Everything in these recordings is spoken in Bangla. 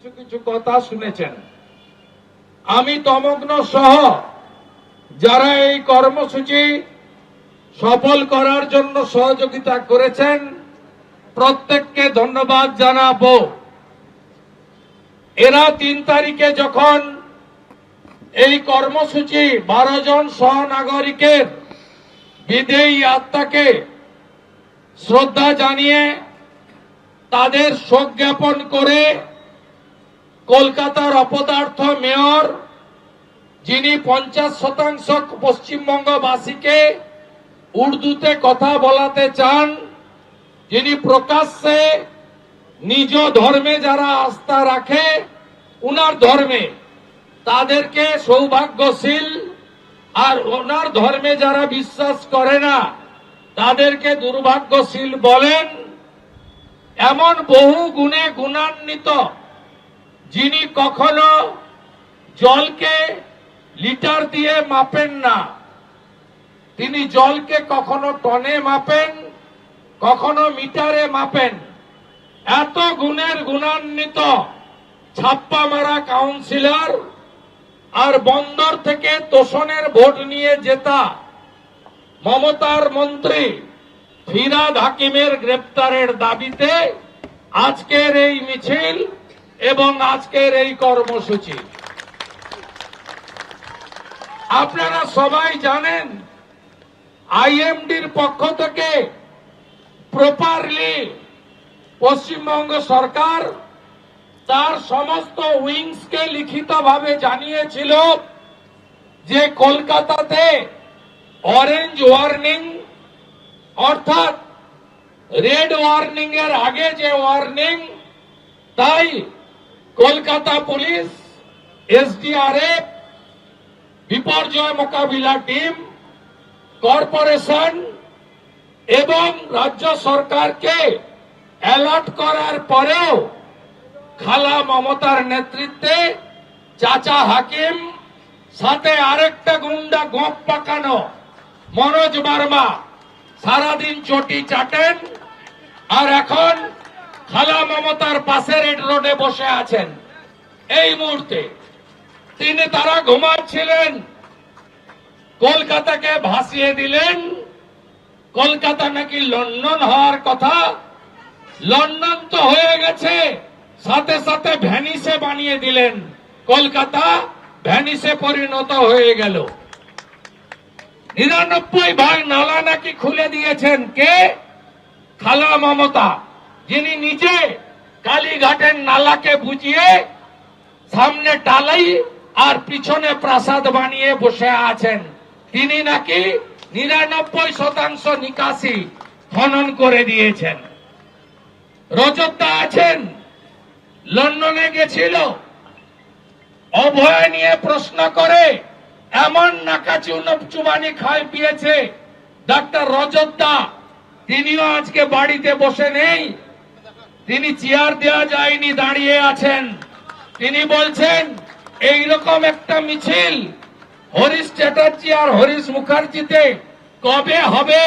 কিছু কিছু কথা শুনেছেন। আমি তমগ্ন সহ যারা এই কর্মসূচি সফল করার জন্য সহযোগিতা করেছেন, প্রত্যেককে ধন্যবাদ জানাব। এরা তিন তারিখে যখন এই কর্মসূচি বারো জন সহনাগরিকের বিদেয়ী আত্মাকে শ্রদ্ধা জানিয়ে তাদের শোক জ্ঞাপন করে কলকাতার অপদার্থ মেয়র, যিনি পঞ্চাশ শতাংশ পশ্চিমবঙ্গবাসীকে উর্দুতে কথা বলাতে চান, যিনি প্রকাশ্যে নিজ ধর্মে যারা আস্থা রাখে, উনার ধর্মে তাদেরকে সৌভাগ্যশীল আর ওনার ধর্মে যারা বিশ্বাস করে না, তাদেরকে দুর্ভাগ্যশীল বলেন। এমন বহু গুণে গুণান্বিত যিনি কখনো জলকে লিটার দিয়ে মাপেন না, তিনি জলকে কখনো টনে মাপেন, কখনো মিটারে মাপেন। এত গুণের গুণান্বিত ছাপ্পা মারা কাউন্সিলর আর বন্দর থেকে তোষণের ভোট নিয়ে জেতা মমতার মন্ত্রী ফিরাদ হাকিমের গ্রেপ্তারের দাবিতে আজকের এই মিছিল এবং আজকের এই কর্মসূচি। আপনারা সবাই জানেন, আইএমডির পক্ষ থেকে প্রপারলি পশ্চিমবঙ্গ সরকার তার সমস্ত উইংসকে লিখিতভাবে জানিয়েছিল যে কলকাতাতে অরেঞ্জ ওয়ার্নিং অর্থাৎ রেড ওয়ার্নিং এর আগে যে ওয়ার্নিং তাই কলকাতা পুলিশ এসডিআরএফ বিপর্যয় মোকাবিলা টিম, কর্পোরেশন এবং রাজ্য সরকারকে অ্যালার্ট করার পরেও খালা মমতার নেতৃত্বে চাচা হাকিম, সাথে আরেকটা গুন্ডা গোপ পাকানো, মনোজ বার্মা, সারাদিন চটি চাটেন, আর এখন খালা মমতার পাশে রেড রোডে বসে আছেন। এই মুহূর্তে তিনি তারা ঘুমাচ্ছিলেন, কলকাতাকে ভাসিয়ে দিলেন। কলকাতা নাকি লন্ডন হওয়ার কথা। লন্ডন তো হয়ে গেছে, সাথে সাথে ভ্যানিসে বানিয়ে দিলেন। কলকাতা ভ্যানিসে পরিণত হয়ে গেল। নিরানব্বই ভাগ নালা নাকি খুলে দিয়েছেন কে? খালা মমতা। যিনি নিজে কালীঘাটের নালাকে বুঝিয়ে সামনে টালাই আর পিছনে প্রাসাদ বানিয়ে বসে আছেন, তিনি নাকি নিরানব্বই শতাংশ নিকাশি খনন করে দিয়েছেন। রজতদা আছেন, লন্ডনে গেছিল, অভয় নিয়ে প্রশ্ন করে, এমন নাকাচি চুবানি খাই পিয়েছে, ডাক্তার রজতদা, তিনিও আজকে বাড়িতে বসে নেই তিনি চেয়ার দেওয়া যায়নি, দাঁড়িয়ে আছেন। তিনি বলছেন এই রকম একটা মিছিল হরিশ চ্যাটার্জি আর হরিশ মুখার্জিতে কবে হবে?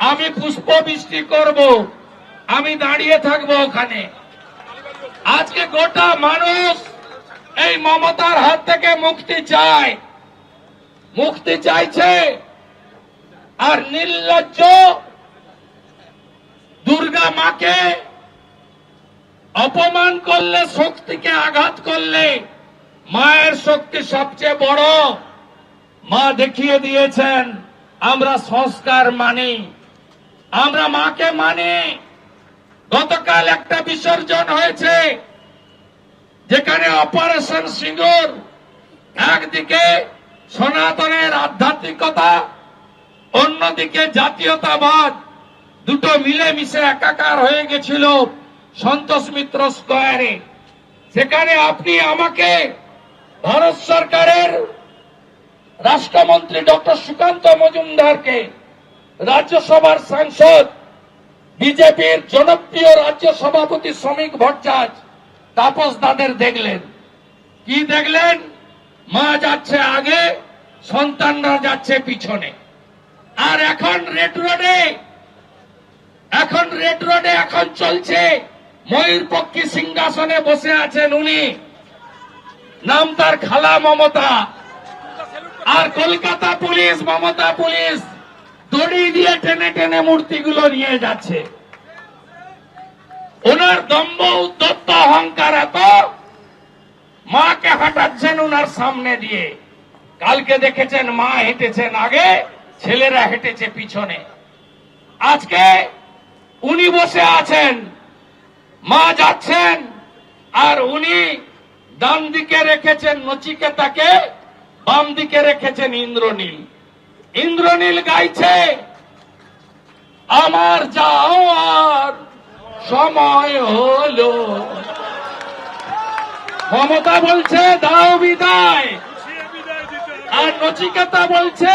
আমি পুষ্প বৃষ্টি করব। আমি দাঁড়িয়ে থাকব ওখানে। আজকে গোটা মানুষ এই মমতার হাত থেকে মুক্তি চায়। মুক্তি চাইছে আর নির্লজ্জ দুর্গা মাকে অপমান করলে, শক্তিকে আঘাত করলে, মায়ের শক্তি সবচেয়ে বড়। মা দেখিয়ে দিয়েছেন, আমরা সংস্কার মানি। আমরা মাকে মানি। গতকাল একটা বিসর্জন হয়েছে, যেখানে অপারেশন সিঙ্গুর একদিকে সনাতনের আধ্যাত্মিকতা, অন্যদিকে জাতীয়তাবাদ, দুটো মিলেমিশে একাকার হয়ে গেছিল। সন্তোষ মিত্র স্কোয়ারে। সেখানে আপনি আমাকে ভারত সরকারের রাষ্ট্রমন্ত্রী ডক্টর সুকান্ত মজুমদারকে, রাজ্যসভার সাংসদ, বিজেপির জনপ্রিয় রাজ্য সভাপতি শ্রমিক ভট্টাচ, তাপস দাদের দেখলেন। কি দেখলেন? মা যাচ্ছে আগে, সন্তানরা যাচ্ছে পিছনে। আর এখন রেড রোডে, এখন রেড রোডে এখন চলছে ময়ূরপক্ষী সিংহাসনে বসে আছেন উনি। নাম তার খালা মমতা। আর কলকাতা পুলিশ, মমতা পুলিশ, দড়ি দিয়ে টেনে টেনে মূর্তিগুলো নিয়ে যাচ্ছে। ওনার দম্ভ উদ্যত্ত অহংকার এত, মাকে হাঁটাচ্ছেন ওনার সামনে দিয়ে। কালকে দেখেছেন মা হেঁটেছেন আগে, ছেলেরা হেঁটেছে পিছনে। আজকে উনি বসে আছেন মা যাচ্ছেন, আর উনি ডান দিকে রেখেছেন নচিকেতাকে, বাম দিকে রেখেছেন ইন্দ্রনীল। ইন্দ্রনীল গাইছে, আমার যাওয়ার সময় হলো। মমতা বলছে, দাও বিদায়। আর নচিকেতা বলছে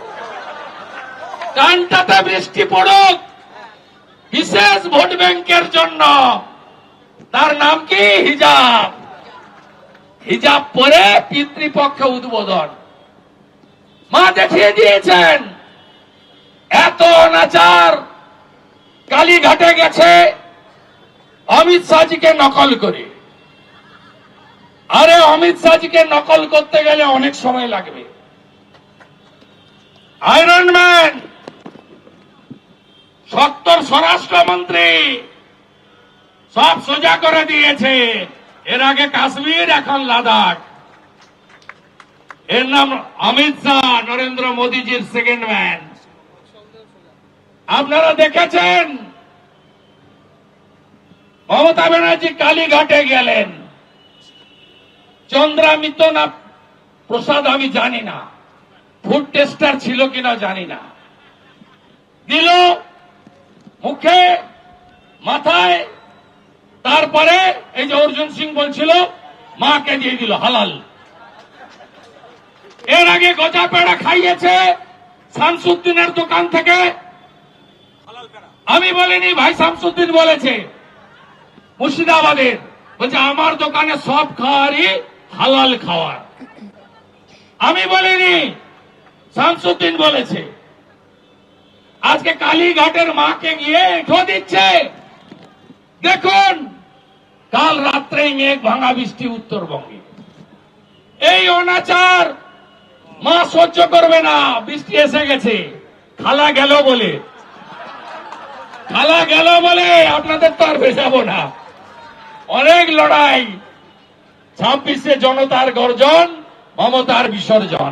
কানটাতে বৃষ্টি পড়ুক। বিশেষ ভোট ব্যাংকের জন্য। তার নাম কি? হিজাব। হিজাব পরে পিতৃপক্ষে উদ্বোধন। মা দেখিয়ে দিয়েছেন, এত অনাচার কালীঘাটে গেছে, অমিত শাহজিকে নকল করে। আরে অমিত শাহজিকে নকল করতে গেলে অনেক সময় লাগবে। আয়রন ম্যান সত্তর স্বরাষ্ট্রমন্ত্রী সব সোজা করে দিয়েছে। এর আগে কাশ্মীর, এখন লাদাখ। এর নাম অমিত শাহ, নরেন্দ্র মোদীজির সেকেন্ড ম্যান আপনারা দেখেছেন? মমতা ব্যানার্জি কালীঘাটে গেলেন। চন্দ্রামিত না প্রসাদ আমি জানি না। ফুড টেস্টার ছিল কিনা জানি না। দিল মুখে, মাথায়, তারপরে এই যে অর্জুন সিং বলছিল, মাকে দিয়ে দিল হালাল। এর আগে গজা পেড়া খাইয়েছে শামসুদ্দিনের দোকান থেকে। আমি বলিনি, ভাই, শামসুদ্দিন বলেছে। মুর্শিদাবাদের, বলছে, আমার দোকানে সব খাওয়ারই হালাল খাওয়ার। আমি বলিনি, শামসুদ্দিন বলেছে। আজকে কালীঘাটের মাকে গিয়ে এঁঠো দিচ্ছে। দেখুন, কাল রাত্রেই মেঘ ভাঙা বৃষ্টি উত্তরবঙ্গে। এই অনাচার মা সহ্য করবে না, বৃষ্টি এসে গেছে। খালা গেল বলে। খালা গেল বলে, আপনাদের তো আর ভেসাবো না। অনেক লড়াই, ছাব্বিশে জনতার গর্জন, মমতার বিসর্জন।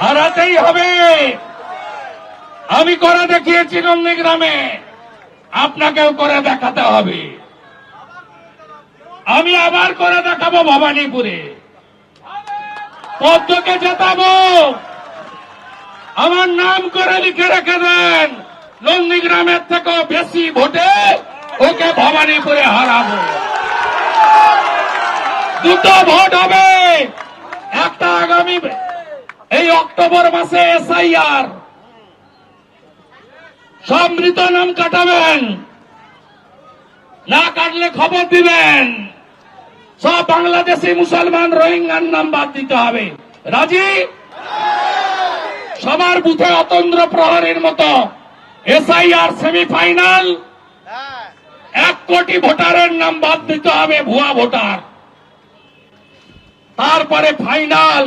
হারাতেই হবে। আমি করে দেখিয়েছি নন্দীগ্রামে আপনাকেও করে দেখাতে হবে। আমি আবার করে দেখাবো ভবানীপুরে। পদ্মকে জেতাবো। আমার নাম করে লিখে রেখে দেন। নন্দীগ্রামের থেকেও বেশি ভোটে ওকে ভবানীপুরে হারাবো। দুটো ভোট হবে। একটা আগামী এই অক্টোবর মাসে এসআইআর। সব মৃত নাম কাটাবেন। না কাটলে খবর দিবেন। সব বাংলাদেশি মুসলমান রোহিঙ্গার নাম বাদ দিতে হবে। রাজি? সবার বুথে অতন্ত্র প্রহরের মতো এসআইআর সেমিফাইনাল। এক কোটি ভোটারের নাম বাদ দিতে হবে ভুয়া ভোটার। তারপরে ফাইনাল।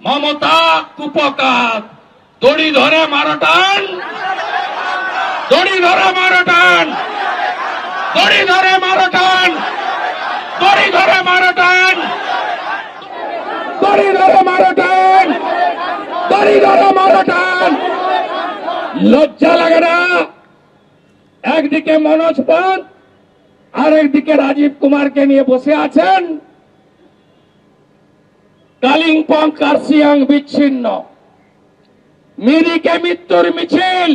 মমতা কুপকাত দড়ি ধরে মারো টান। দড়ি ধরে মারো টান দড়ি ধরে মারো টান দড়ি ধরে মারো টান দড়ি ধরে মারো টান দড়ি ধরে মারো টান লজ্জা লাগে না? একদিকে মনোজ পন্থ আর একদিকে রাজীব কুমারকে নিয়ে বসে আছেন। কালিম্পং কার্সিয়াং বিচ্ছিন্ন। মিরিকে মৃত্যুর মিছিল।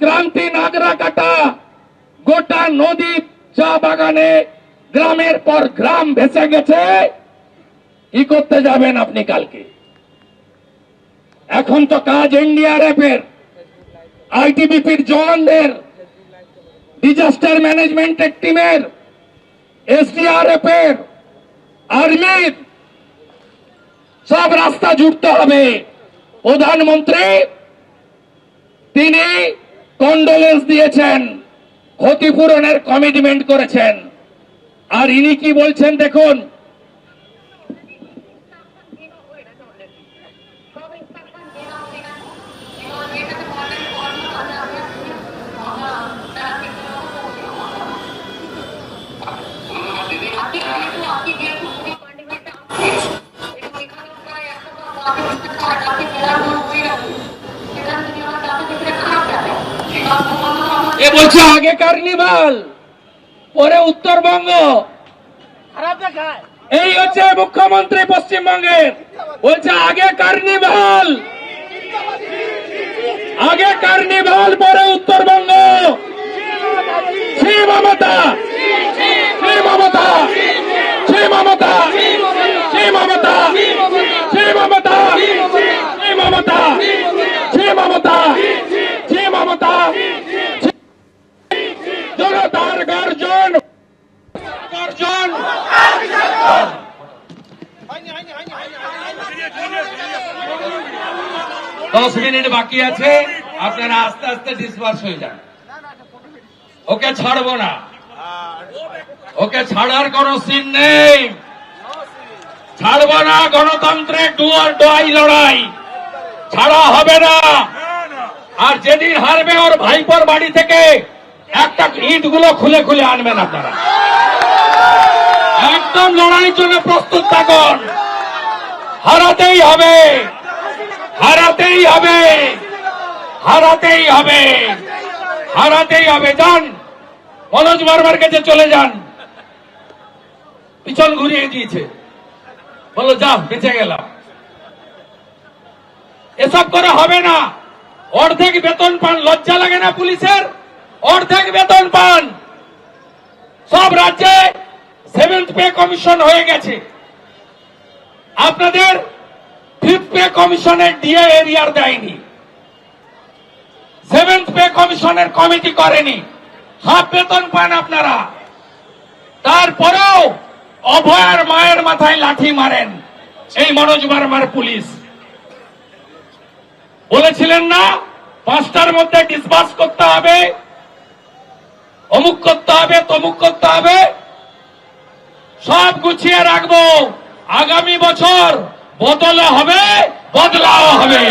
ক্রান্তি নাগরা কাটা, গোটা নদী চা বাগানে গ্রামের পর গ্রাম ভেসে গেছে। কি করতে যাবেন আপনি কালকে? এখন তো কাজ এনডিআরএফ এর আইটিবিপির জওয়ানদের ডিজাস্টার ম্যানেজমেন্টের টিমের এসডিআরএফ এর আর্মির, সব রাস্তা জুড়তে হবে। প্রধানমন্ত্রী, তিনি কন্ডোলেন্স দিয়েছেন ক্ষতিপূরণের কমিটমেন্ট করেছেন। আর ইনি কি বলছেন দেখুন বলছে, আগে কার্নিভাল, পরে উত্তরবঙ্গ। এই হচ্ছে মুখ্যমন্ত্রী পশ্চিমবঙ্গের। বলছে, আগে কার্নিভাল আগে কার্নিভাল, পরে উত্তরবঙ্গ। দশ মিনিট বাকি আছে, আপনারা আস্তে আস্তে ডিসপার্স হয়ে যান। ওকে ছাড়বো না। ওকে ছাড়ার কোন সিন নেই। ছাড়বো না গণতন্ত্রের ডুয়ার ডোয়াই লড়াই। ছাড়া হবে না। আর যেদিন হারবে ওর ভাইপোর বাড়ি থেকে, একটা ইটগুলো খুলে খুলে আনবেন আপনারা। একদম লড়াইয়ের জন্য প্রস্তুত থাকুন হারাতেই হবে। হারাতেই হবে। হারাতেই হবে। হারাতেই হবে। যান, মনোজ বারবার কাছে চলে যান। পিছন ঘুরিয়ে দিয়েছে। বলো, যা, বেঁচে গেলাম। এসব করে হবে না। অর্ধেক বেতন পান। লজ্জা লাগে না পুলিশের? অর্ধেক বেতন পান। সব রাজ্যে সেভেন্থ পে কমিশন হয়ে গেছে। আপনাদের ফিফথ পে কমিশনের ডিএ এরিয়ার দেয়নি। সেভেন্থ পে কমিশনের কমিটি করেনি। হাফ বেতন পান আপনারা। তারপরেও অভয়ার মায়ের মাথায় লাঠি মারেন এই মনোজ বার্মার পুলিশ। বলেছিলেন না, পাঁচটার মধ্যে ডিসবার্স করতে হবে, অমুক করতে হবে, তমুক করতে হবে। সব গুছিয়ে রাখব। আগামী বছর বদলে হবে বদলাও হবে।